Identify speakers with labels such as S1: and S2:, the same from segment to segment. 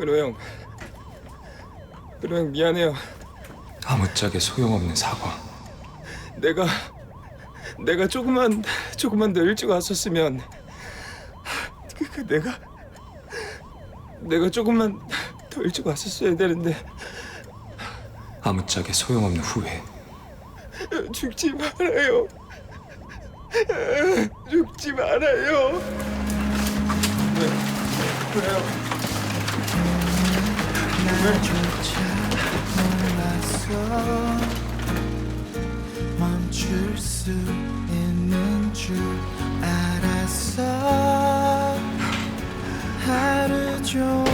S1: 은호 형. 은호 형 미안해요.
S2: 아무짝에 소용없는 사과.
S1: 내가 내가 조금만 조금만 더 일찍 왔었으면 그, 그 내가 내가 조금만 더 일찍 왔었어야 되는데
S2: 아무짝에 소용없는 후회.
S1: 죽지 말아요. 죽지 말아요. 네, 그래요.
S3: 멈출 수 있는 줄 알았어. 하루 종일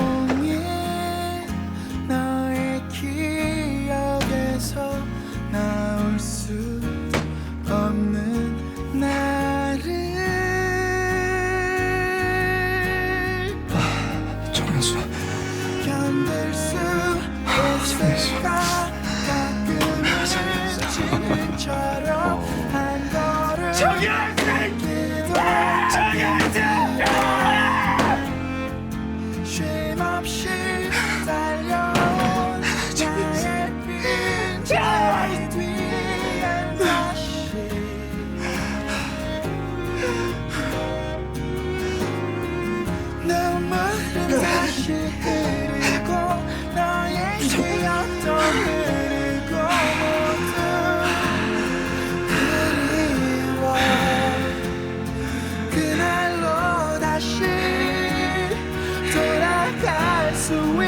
S3: 그날을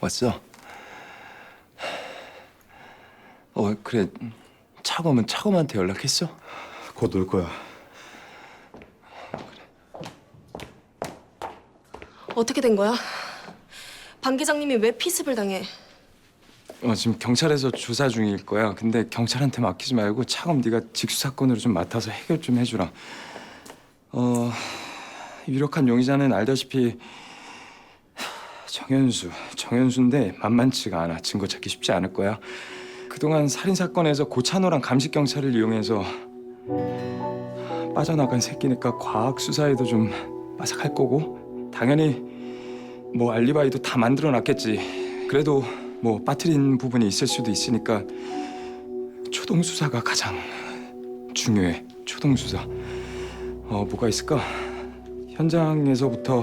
S2: 왔어? 어 그래 차검은 차검한테 연락했어?
S4: 곧 올 거야.
S5: 어떻게 된 거야? 방 기장님이 왜 피습을 당해?
S2: 어 지금 경찰에서 조사 중일 거야. 근데 경찰한테 맡기지 말고 차검 네가 직수 사건으로 좀 맡아서 해결 좀 해주라. 어 유력한 용의자는 알다시피 정현수, 정현수인데 만만치가 않아. 증거 찾기 쉽지 않을 거야. 그동안 살인 사건에서 고찬호랑 감식 경찰을 이용해서 빠져나간 새끼니까 과학 수사에도 좀 빠삭할 거고 당연히 뭐 알리바이도 다 만들어 놨겠지. 그래도 뭐 빠뜨린 부분이 있을 수도 있으니까 초동 수사가 가장 중요해. 초동 수사. 어 뭐가 있을까? 현장에서부터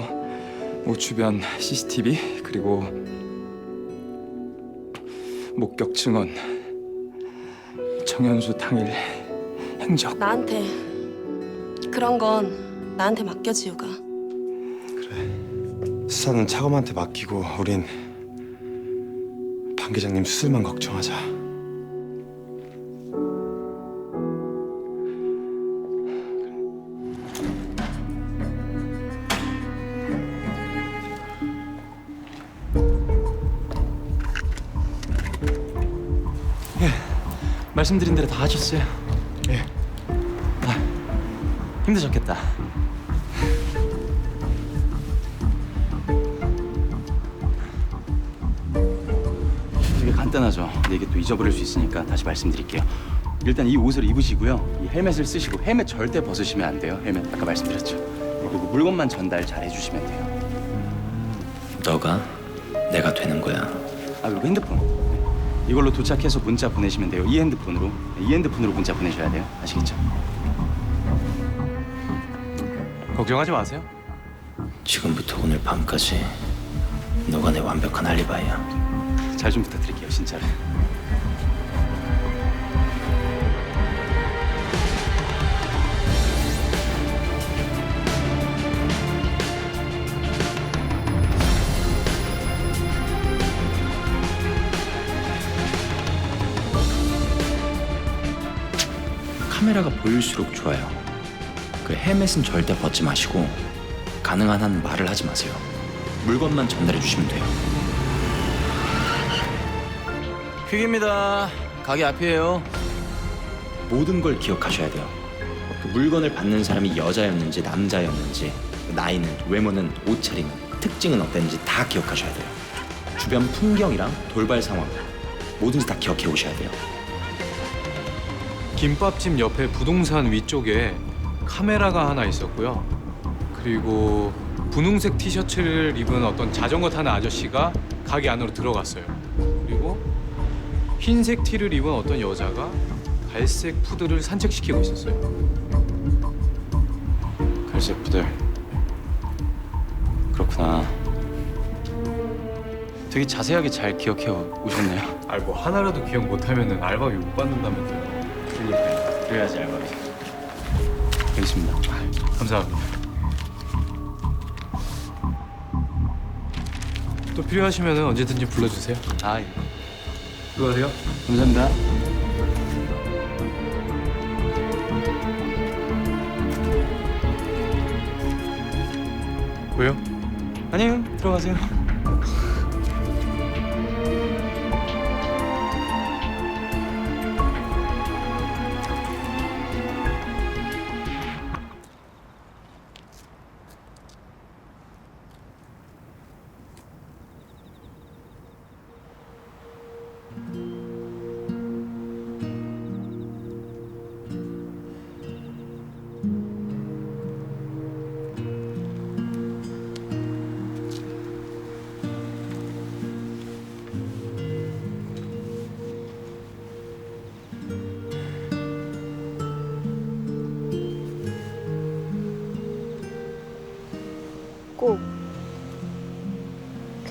S2: 뭐 주변 CCTV 그리고 목격 증언, 정현수 당일 행적.
S5: 나한테 그런 건 나한테 맡겨 지우가
S4: 수사는 차검한테 맡기고 우린 방 기장님 수술만 걱정하자.
S6: 말씀드린 대로 다 하셨어요.
S4: 예.
S6: 아, 힘드셨겠다. 되게 간단하죠. 근데 이게 또 잊어버릴 수 있으니까 다시 말씀드릴게요. 일단 이 옷을 입으시고요. 이 헬멧을 쓰시고 헬멧 절대 벗으시면 안 돼요. 헬멧 아까 말씀드렸죠. 그리고 물건만 전달 잘 해주시면 돼요.
S7: 너가 내가 되는 거야.
S6: 아 그리고 핸드폰. 네. 이걸로 도착해서 문자 보내시면 돼요. 이 핸드폰으로. 네, 이 핸드폰으로 문자 보내셔야 돼요. 아시겠죠?
S8: 걱정하지 마세요.
S7: 지금부터 오늘 밤까지 너가 내 완벽한 알리바이야.
S6: 잘 좀 부탁드릴게요, 진짜로.
S7: 카메라가 보일수록 좋아요. 그 헬멧은 절대 벗지 마시고 가능한 한 말을 하지 마세요. 물건만 전달해 주시면 돼요.
S6: 퀵입니다.
S7: 가게 앞이에요. 모든 걸 기억하셔야 돼요. 그 물건을 받는 사람이 여자였는지 남자였는지 나이는 외모는 옷차림은 특징은 어땠는지 다 기억하셔야 돼요. 주변 풍경이랑 돌발 상황 뭐든지 다 기억해 오셔야 돼요.
S8: 김밥집 옆에 부동산 위쪽에 카메라가 하나 있었고요. 그리고 분홍색 티셔츠를 입은 어떤 자전거 타는 아저씨가 가게 안으로 들어갔어요. 그리고 흰색 티를 입은 어떤 여자가 갈색 푸드를 산책시키고 있었어요.
S6: 갈색 부들. 그렇구나. 되게 자세하게 잘 기억해 오- 오셨네요.
S8: 아, 뭐 하나라도 기억 못하면은 알바비 못 받는다면서요.
S6: 그래야지 알바비. 여기 있습니다.
S8: 감사합니다. 또 필요하시면 언제든지 불러주세요.
S6: 아, 예.
S8: 수고하세요.
S6: 감사합니다.
S8: 왜요?
S6: 아니요, 들어가세요.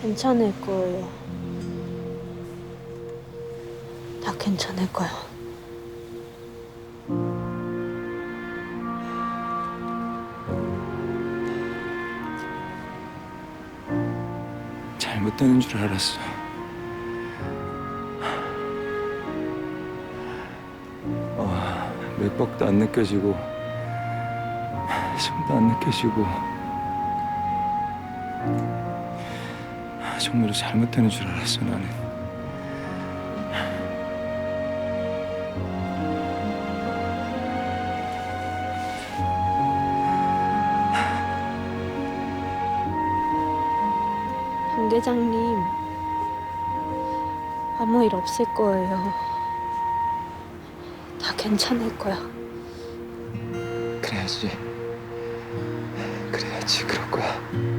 S9: 괜찮을 거예요. 다 괜찮을 거야.
S2: 잘못되는 줄 알았어. 어, 맥박도 안 느껴지고 숨도 안 느껴지고 정말로 잘못되는 줄 알았어 나는.
S9: 방 계장님 아무 일 없을 거예요. 다 괜찮을 거야.
S2: 그래야지. 그래야지 그럴 거야.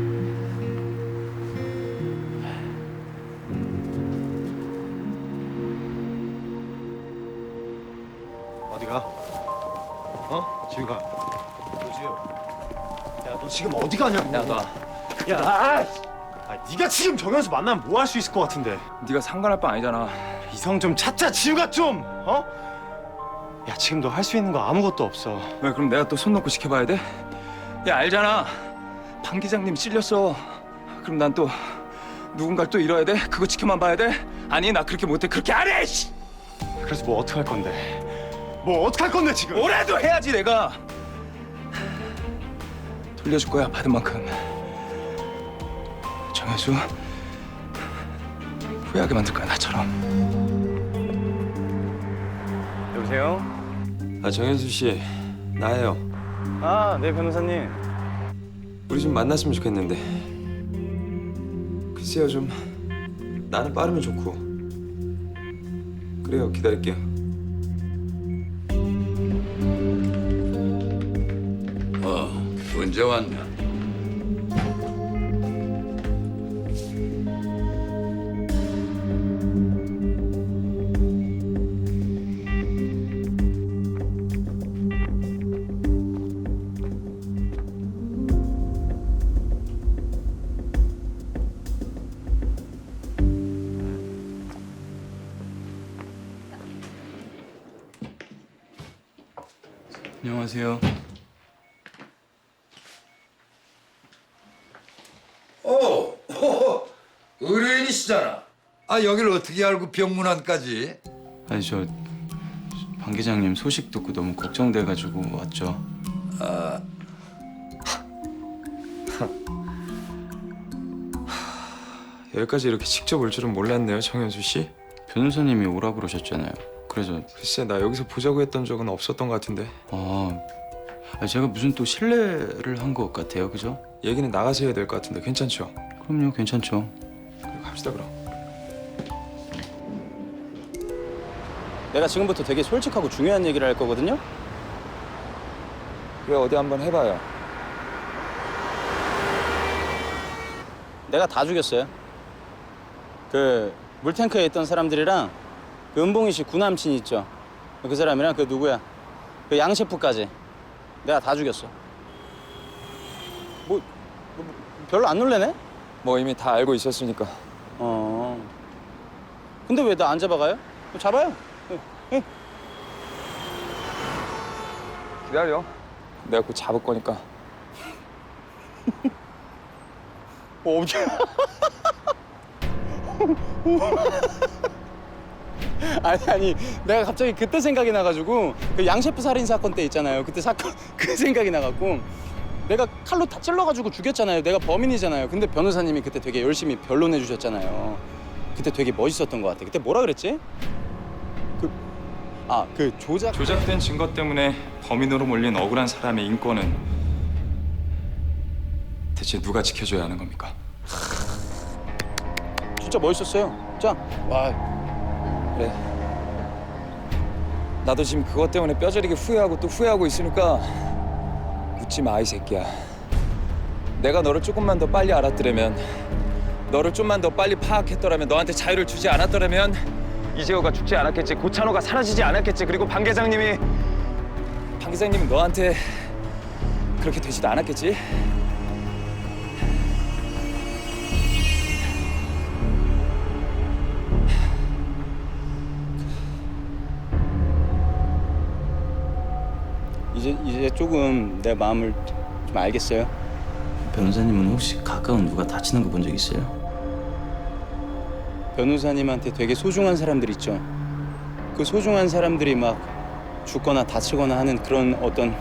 S4: 지금 가. 노지우. 야, 너 지금 어디 가냐고. 야, 너. 야, 아, 아, 네가 지금 정현수 만나면 뭐 할 수 있을 것 같은데.
S2: 네가 상관할 바 아니잖아.
S4: 이성 좀 찾자, 지우가 좀. 어? 야, 지금 너 할 수 있는 거 아무것도 없어.
S2: 왜 그럼 내가 또 손 놓고 지켜봐야 돼? 야 알잖아. 방 기장님 찔렸어. 그럼 난 또 누군가를 또 잃어야 돼? 그거 지켜만 봐야 돼? 아니 나 그렇게 못해. 그렇게 안 해. 씨.
S4: 그래서 뭐 어떡할 건데? 뭐 어떡할 건데 지금?
S2: 뭐라도 해야지 내가. 돌려줄 거야 받은 만큼. 정혜수 후회하게 만들 거야 나처럼.
S6: 여보세요?
S1: 아 정현수 씨 나예요.
S6: 아, 네, 변호사님.
S1: 우리 좀 만났으면 좋겠는데. 글쎄요 좀 나는 빠르면 좋고. 그래요 기다릴게요.
S10: 언제 왔냐?
S6: 안녕하세요.
S10: 아. 아 여기를 어떻게 알고 병문안까지?
S6: 아니, 저, 방 기장님 소식 듣고 너무 걱정돼가지고 왔죠.
S1: 여기까지 이렇게 직접 올 줄은 몰랐네요 정현수 씨.
S6: 변호사님이 오라 그러셨잖아요. 그래서
S2: 글쎄 나 여기서 보자고 했던 적은 없었던 것 같은데
S6: 아, 아, 제가 무슨 또 신뢰를 한 것 같아요, 그죠?
S2: 얘기는 나가서 해야 될 것 같은데 괜찮죠?
S6: 그럼요, 괜찮죠.
S2: 그래, 갑시다 그럼
S6: 내가 지금부터 되게 솔직하고 중요한 얘기를 할 거거든요.
S2: 그래 어디 한번 해봐요
S6: 내가 다 죽였어요. 그 물탱크에 있던 사람들이랑 그 은봉이 씨 구남친 있죠. 그 사람이랑 그 누구야? 그 양 셰프까지 내가 다 죽였어. 뭐, 뭐, 뭐 별로 안 놀래네?
S2: 뭐 이미 다 알고 있었으니까
S6: 어. 근데 왜 나 안 잡아가요? 잡아요.
S2: 기다려. 내가 곧 잡을 거니까.
S6: 뭐 엄청. 아니 아니 내가 갑자기 그때 생각이 나가지고 그 양셰프 살인 사건 때 있잖아요. 그때 사건 그 생각이 나갖고 내가 칼로 다 찔러가지고 죽였잖아요. 내가 범인이잖아요. 근데 변호사님이 그때 되게 열심히 변론해 주셨잖아요. 그때 되게 멋있었던 것 같아. 그때 뭐라 그랬지? 그 아 그 조작
S2: 조작된 증거 때문에 범인으로 몰린 억울한 사람의 인권은 대체 누가 지켜줘야 하는 겁니까?
S6: 진짜 멋있었어요. 자와.
S2: 그래. 나도 지금 그것 때문에 뼈저리게 후회하고 또 후회하고 있으니까 묻지 마 이 새끼야. 내가 너를 조금만 더 빨리 알았더라면 너를 좀만 더 빨리 파악했더라면 너한테 자유를 주지 않았더라면 이재호가 죽지 않았겠지 고찬호가 사라지지 않았겠지 그리고 방 계장님이 방 계장님은 너한테 그렇게 되지도 않았겠지
S6: 이제 이제 조금 내 마음을 좀 알겠어요. 변호사님은 혹시 가까운 누가 다치는 거 본 적 있어요? 변호사님한테 되게 소중한 사람들 있죠. 그 소중한 사람들이 막 죽거나 다치거나 하는 그런 어떤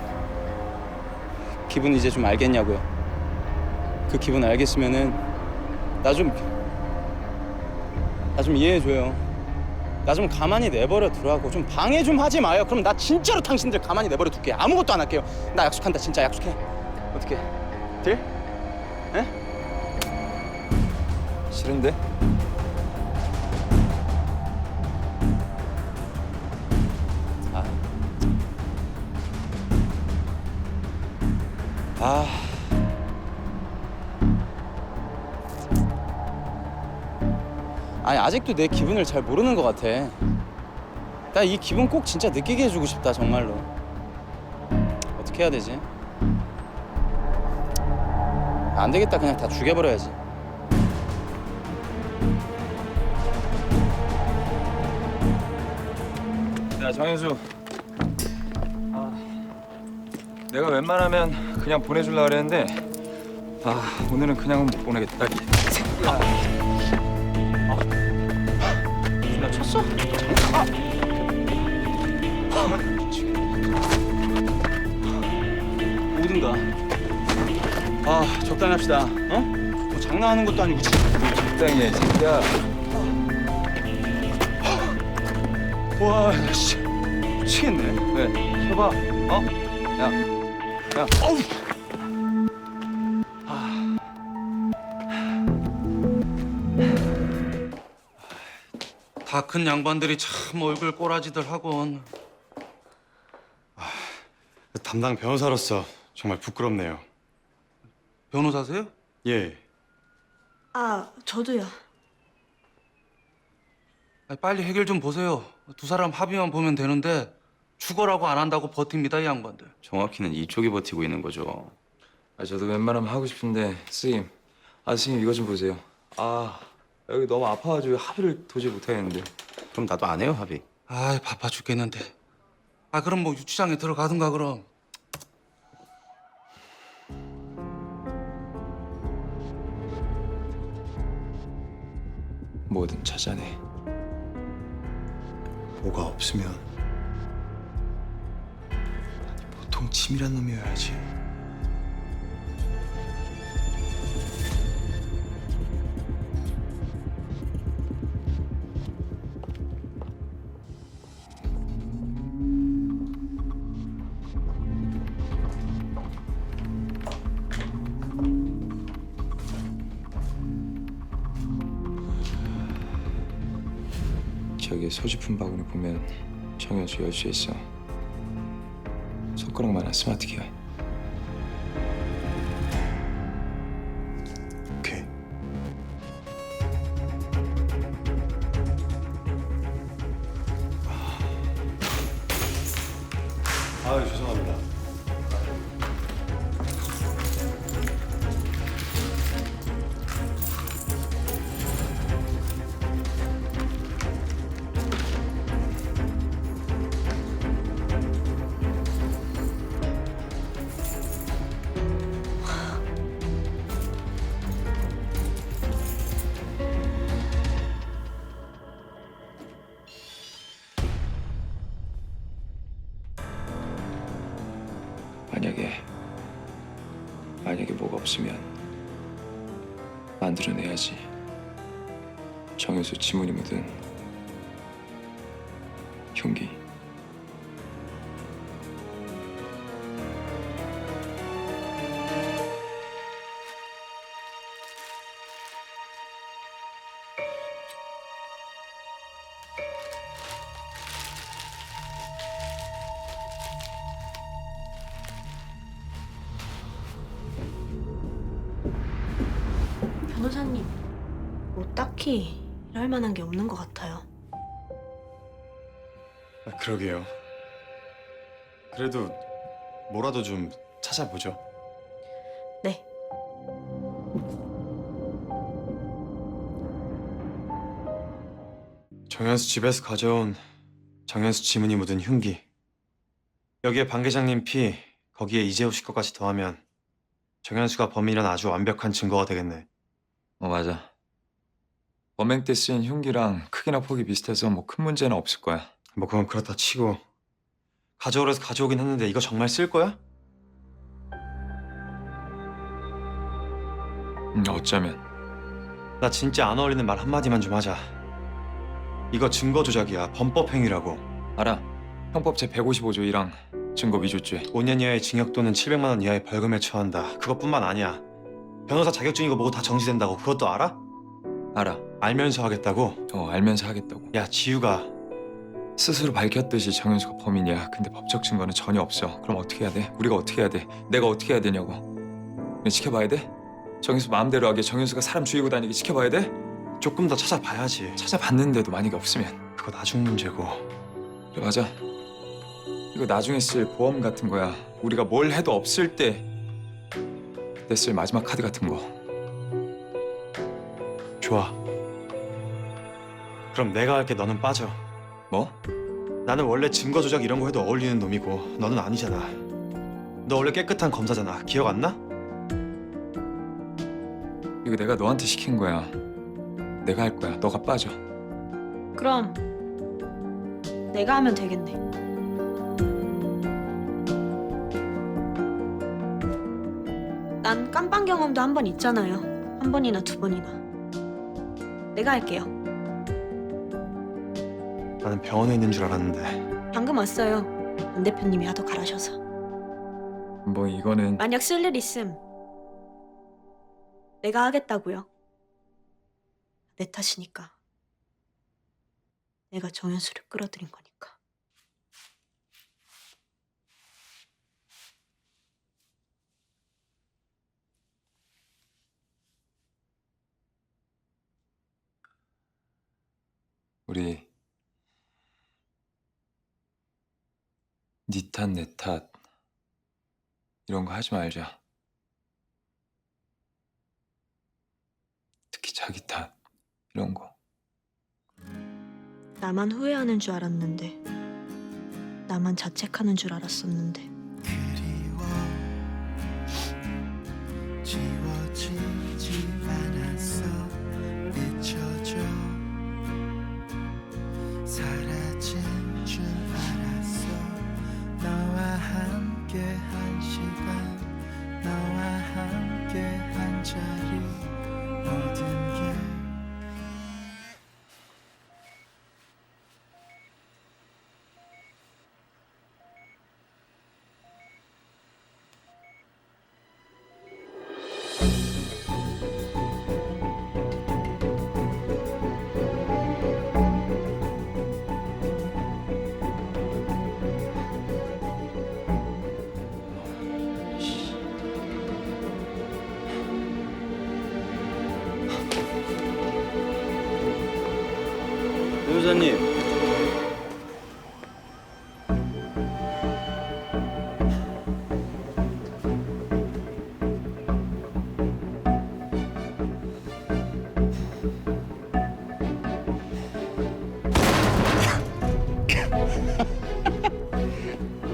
S6: 기분 이제 좀 알겠냐고요. 그 기분 알겠으면은 나 좀 나 좀 이해해 줘요. 나 좀 가만히 내버려 두라고 좀 방해 좀 하지 마요. 그럼 나 진짜로 당신들 가만히 내버려 둘게. 아무것도 안 할게요. 나 약속한다. 진짜 약속해. 어떻게? 딜? 에?
S2: 싫은데?
S6: 아직도 내 기분을 잘 모르는 것 같아. 나 이 기분 꼭 진짜 느끼게 해주고 싶다 정말로. 어떻게 해야 되지? 안 되겠다. 그냥 다 죽여버려야지.
S2: 야 정현수 아, 내가 웬만하면 그냥 보내주려고 그랬는데 아 오늘은 그냥은 못 보내겠다
S6: 오든가. 아 적당히 합시다. 어? 뭐 장난하는 것도 아니고.
S2: 적당히 해, 이 새끼야
S6: 와, 나 씨. 미치겠네.
S2: 왜? 해봐 어? 야 야.
S6: 어우.
S11: 큰 양반들이 참 얼굴 꼬라지들 하곤
S4: 담당 변호사로서 정말 부끄럽네요.
S11: 변호사세요?
S4: 예.
S5: 아, 저도요.
S11: 아니, 빨리 해결 좀 보세요. 두 사람 합의만 보면 되는데 죽어라고 안 한다고 버팁니다 이 양반들.
S6: 정확히는 이쪽이 버티고 있는 거죠.
S2: 아 저도 웬만하면 하고 싶은데 스님 아 스님 이거 좀 보세요 아 여기 너무 아파가지고 합의를 도저히 못하겠는데
S6: 그럼 나도 안 해요 합의.
S11: 아이 바빠 죽겠는데. 아 그럼 뭐 유치장에 들어가든가 그럼.
S2: 뭐든 찾아내
S4: 뭐가 없으면 보통 치밀한 놈이어야지.
S2: 소지품 바구니 보면 정현수 열쇠 있어. 손가락만한 스마트 키야.
S5: 딱히 이럴 만한 게 없는 것 같아요.
S4: 아, 그러게요. 그래도 뭐라도 좀 찾아보죠.
S5: 네.
S4: 정현수 집에서 가져온 정현수 지문이 묻은 흉기. 여기에 방 계장님 피, 거기에 이재호 씨 것까지 더하면 정현수가 범인이란 아주 완벽한 증거가 되겠네.
S2: 어 맞아. 범행 때 쓰인 흉기랑 크기나 폭이 비슷해서 뭐 큰 문제는 없을 거야.
S4: 뭐 그건 그렇다 치고 가져오래서 가져오긴 했는데 이거 정말 쓸 거야?
S2: 음, 어쩌면
S4: 나 진짜 안 어울리는 말 한마디만 좀 하자. 이거 증거 조작이야. 범법 행위라고.
S2: 알아. 형법 제 155조 1항 증거 위조죄.
S4: 5년 이하의 징역 또는 700만 원 이하의 벌금에 처한다. 그것뿐만 아니야. 변호사 자격증이고 뭐고 다 정지된다고. 그것도 알아?
S2: 알아.
S4: 알면서 하겠다고?
S2: 어 알면서 하겠다고.
S4: 야, 지우가
S2: 스스로 밝혔듯이 정현수가 범인이야. 근데 법적 증거는 전혀 없어. 그럼 어떻게 해야 돼? 우리가 어떻게 해야 돼? 내가 어떻게 해야 되냐고. 그냥 지켜봐야 돼? 정현수 마음대로 하게 정현수가 사람 죽이고 다니게 지켜봐야 돼?
S4: 조금 더 찾아봐야지.
S2: 찾아봤는데도 만약에 없으면
S4: 그거 나중 문제고.
S2: 그래 맞아. 이거 나중에 쓸 보험 같은 거야. 우리가 뭘 해도 없을 때 그때 쓸 마지막 카드 같은 거.
S4: 좋아. 그럼 내가 할게 너는 빠져.
S2: 뭐?
S4: 나는 원래 증거 조작 이런 거 해도 어울리는 놈이고 너는 아니잖아. 너 원래 깨끗한 검사잖아. 기억 안 나?
S2: 이거 내가 너한테 시킨 거야. 내가 할 거야. 너가 빠져.
S5: 그럼 내가 하면 되겠네. 난 깜빵 경험도 한 번 있잖아요. 한 번이나 두 번이나. 내가 할게요.
S4: 나는 병원에 있는 줄 알았는데.
S5: 방금 왔어요. 안 대표님이 하도 가라셔서.
S2: 뭐 이거는
S5: 만약 쓸 일 있음 내가 하겠다고요. 내 탓이니까. 내가 정현수를 끌어들인 거니까.
S2: 우리 네 탓, 내 탓 이런 거 하지 말자. 특히 자기 탓 이런 거.
S5: 나만 후회하는 줄 알았는데 나만 자책하는 줄 알았었는데
S3: 모든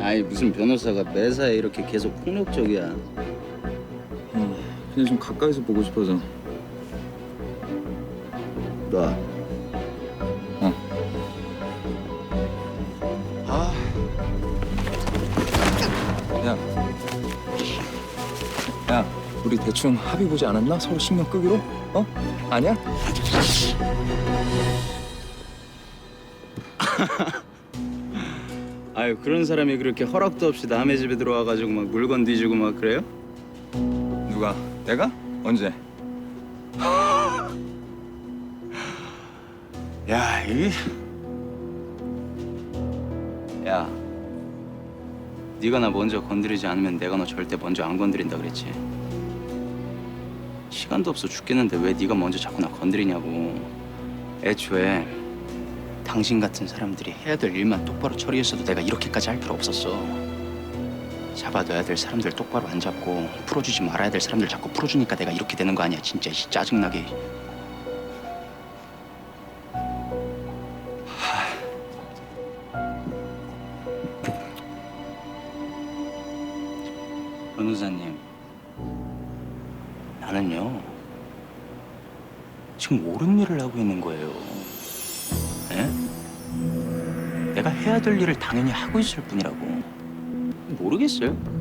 S12: 아니 무슨 변호사가 매사에 이렇게 계속 폭력적이야.
S2: 그냥 좀 가까이서 보고 싶어서.
S12: 나.
S2: 야, 야, 우리 대충 합의 보지 않았나? 서로 신경 끄기로? 어? 아니야?
S12: 아유 그런 사람이 그렇게 허락도 없이 남의 집에 들어와가지고 막 물건 뒤지고 막 그래요?
S2: 누가? 내가? 언제?
S12: 야, 이. 야. 네가 나 먼저 건드리지 않으면 내가 너 절대 먼저 안 건드린다 그랬지. 시간도 없어 죽겠는데 왜 네가 먼저 자꾸 나 건드리냐고. 애초에 당신 같은 사람들이 해야 될 일만 똑바로 처리했어도 내가 이렇게까지 할 필요 없었어. 잡아둬야 될 사람들 똑바로 안 잡고 풀어주지 말아야 될 사람들 자꾸 풀어주니까 내가 이렇게 되는 거 아니야 진짜 씨, 짜증나게. 변호사님, 나는요 지금 옳은 일을 하고 있는 거예요. 될 일을 당연히 하고 있을 뿐이라고. 모르겠어요.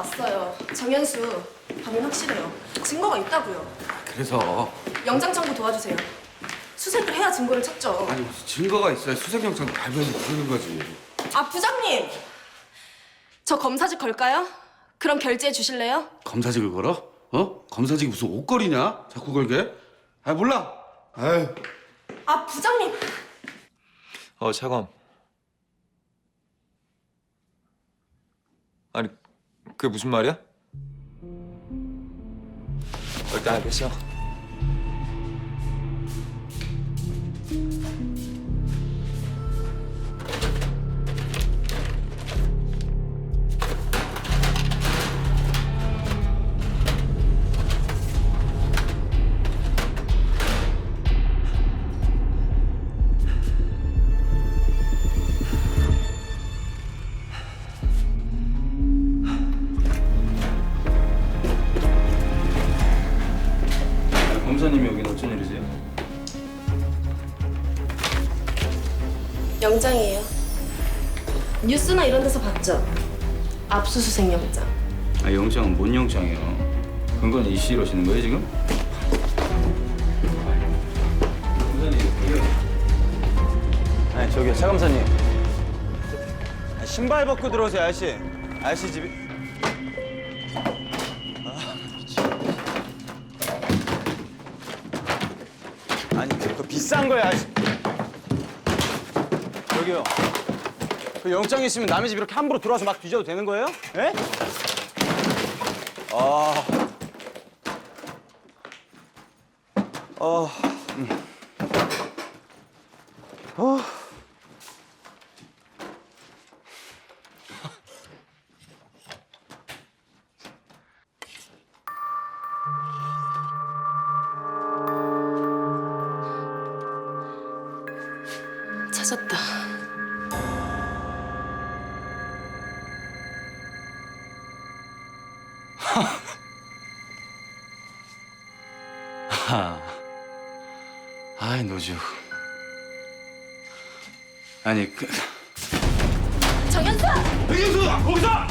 S13: 왔어요. 정현수 범인 확실해요. 증거가 있다고요.
S10: 그래서
S13: 영장 청구 도와주세요. 수색을 해야 증거를 찾죠.
S10: 아니 무슨 증거가 있어야 수색 영장 발부해서 부르는 거지.
S13: 아 부장님, 저 검사직 걸까요? 그럼 결제해 주실래요?
S10: 검사직을 걸어? 어? 검사직이 무슨 옷걸이냐? 자꾸 걸게? 아 몰라. 아유.
S13: 아 부장님,
S14: 어 차검. 아니 그게 무슨 말이야? 일단 알겠어.
S13: 압수수색 영장.
S12: 아 영장은 뭔 영장이에요? 근거는 이씨 이러시는 거예요 지금?
S6: 아니 저기요 차 검사님 아, 신발 벗고 들어오세요 아저씨 아저씨 집이 아, 아니 그 비싼 거야 아저씨 저기요 그 영장 있으면 남의 집 이렇게 함부로 들어와서 막 뒤져도 되는 거예요? 예? 아... 어... 음. 어...
S13: 찾았다.
S12: 아니 그
S13: 정현수!
S10: 백인수 거기서!